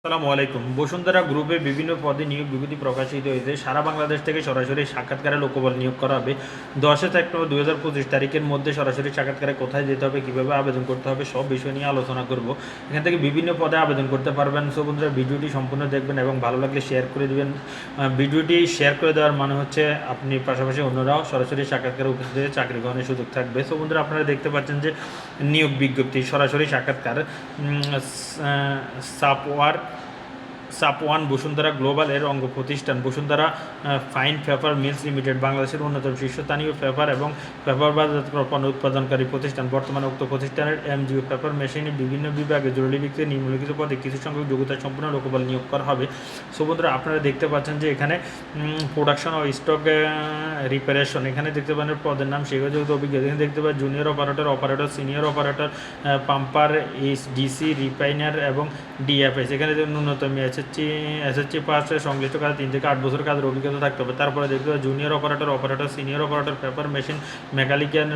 আসসালামু আলাইকুম। বসুন্ধরা গ্রুপে বিভিন্ন পদে নিয়োগ বিজ্ঞপ্তি প্রকাশিত হয়েছে। সারা বাংলাদেশ থেকে সরাসরি সাক্ষাৎকারে লোকবল নিয়োগ করা হবে। দশই সেপ্টেম্বর দু হাজার পঁচিশ তারিখের মধ্যে সরাসরি সাক্ষাৎকারে কোথায় যেতে হবে, কীভাবে আবেদন করতে হবে, সব বিষয় নিয়ে আলোচনা করব। এখান থেকে বিভিন্ন পদে আবেদন করতে পারবেন। সো বন্ধুরা, ভিডিওটি সম্পূর্ণ দেখবেন এবং ভালো লাগলে শেয়ার করে দেবেন। ভিডিওটি শেয়ার করে দেওয়ার মানে হচ্ছে আপনি পাশাপাশি অন্যরাও সরাসরি সাক্ষাৎকারে উপস্থিত হয়ে চাকরি গ্রহণের সুযোগ থাকবে। সো বন্ধুরা, আপনারা দেখতে পাচ্ছেন যে নিয়োগ বিজ্ঞপ্তি সরাসরি সাক্ষাৎকার সাপওয়ার সাপওয়ান বসুন্ধরা গ্লোবাল এর অঙ্গ প্রতিষ্ঠান। Bashundhara fine paper mills limited বাংলাদেশের অন্যতম শীর্ষস্থানীয় পেপার এবং পেপার বাজার পণ্য উৎপাদনকারী প্রতিষ্ঠান। বর্তমানে উক্ত প্রতিষ্ঠানের এমজিও পেপার মেশিনে বিভিন্ন বিভাগে জরুরি ভিত্তিতে নিম্নলিখিত পদে কিছু সংখ্যক যোগ্যতা সম্পূর্ণ লোকবল নিয়োগ করা হবে। সো বন্ধুরা, আপনারা দেখতে পাচ্ছেন যে এখানে প্রোডাকশন ও স্টক রিপারেশন এখানে দেখতে পাচ্ছেন পদের নাম যেহেতু অভিজ্ঞতা। এখানে দেখতে পাচ্ছেন junior operator operator senior operator pumper S DC refiner এবং ডিএফএস এখানে ন্যূনতম এসএসসি এসএসসি পাস সংশ্লিষ্ট কাজে তিন থেকে আট বছর কাজের অভিজ্ঞতা থাকতে হবে। তারপরে দেখতে পাবেন junior operator operator senior operator paper machine mechanical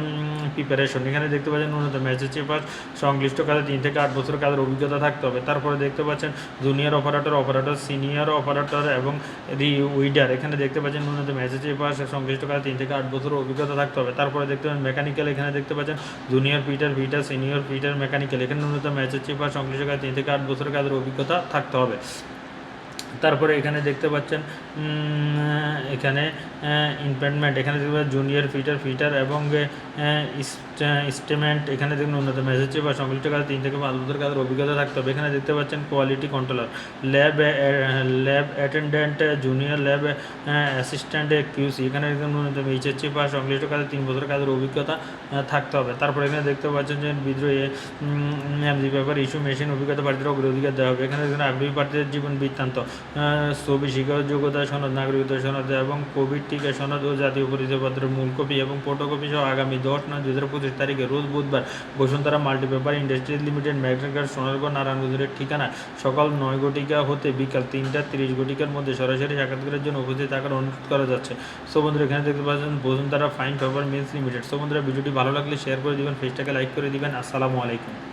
preparation এখানে দেখতে পাচ্ছেন ন্যূনতম এসএসসি পাস সংশ্লিষ্ট কাজে তিন থেকে আট বছর কাজের অভিজ্ঞতা থাকতে হবে। তারপরে দেখতে পাচ্ছেন junior operator operator senior operator এবং রি উইডার এখানে দেখতে পাচ্ছেন ন্যূনতম এসএসসি পাস সংশ্লিষ্ট কাজে তিন থেকে আট বছর অভিজ্ঞতা থাকতে হবে। তারপরে দেখতে পাচ্ছেন মেকানিক্যাল এখানে দেখতে পাচ্ছেন junior fitter fitter senior fitter mechanical এখানে ন্যূনতম এসএসসি পাস সংশ্লিষ্ট কাজে তিন থেকে আট বছর কাজের অভিজ্ঞতা থাকতে হবে। তারপরে এখানে দেখতে পাচ্ছেন এখানে ইনপেন্টমেন্ট এখানে দেখতে পাচ্ছেন জুনিয়র ফিটার ফিটার এবং স্টেমেন্ট এখানে দেখুন ন্যূনতম এসেছে বা সংশ্লিষ্ট কাজে তিন থেকে পাঁচ বছর কাজের অভিজ্ঞতা থাকতে হবে। এখানে দেখতে পাচ্ছেন quality controller lab lab attendant junior lab assistant QC এখানে দেখুন ন্যূনতম এইচএসসি বা সংশ্লিষ্ট কাজে তিন বছর কাজের অভিজ্ঞতা থাকতে হবে। তারপরে এখানে দেখতে পাচ্ছেন যে বিদ্রোহী এমজি পেপার ইস্যু মেশিন অভিজ্ঞতা প্রার্থীদের অগ্রাধিকার দেওয়া হবে। এখানে দেখুন আগ্রহী প্রার্থীদের জীবন বৃত্তান্ত ছবি শিক্ষাগত যোগ্যতা সনদ নাগরিকতা সনদ এবং কোভিড টিকা সনদ ও জাতীয় পরিচয়পত্রের মূল কপি এবং ফটোকপি সহ আগামী দশ নয় দু হাজার পঁচিশ তারিখে রোজ বুধবার Bashundhara multi paper industries limited ম্যাগনেটঘাট Sonargaon নারায়ণগঞ্জের ঠিকানা সকাল নয় ঘটিকা হতে বিকাল তিনটা তিরিশ ঘটিকার মধ্যে সরাসরি সাক্ষাৎকারের জন্য উপস্থিত থাকার অনুরোধ করা যাচ্ছে। সো বন্ধুরা, এখানে দেখতে পাচ্ছেন Bashundhara fine paper mills limited so বন্ধুরা, ভিডিওটি ভালো লাগলে শেয়ার করে দিবেন ফেসটাকে লাইক করে দিবেন। আসসালামু আলাইকুম।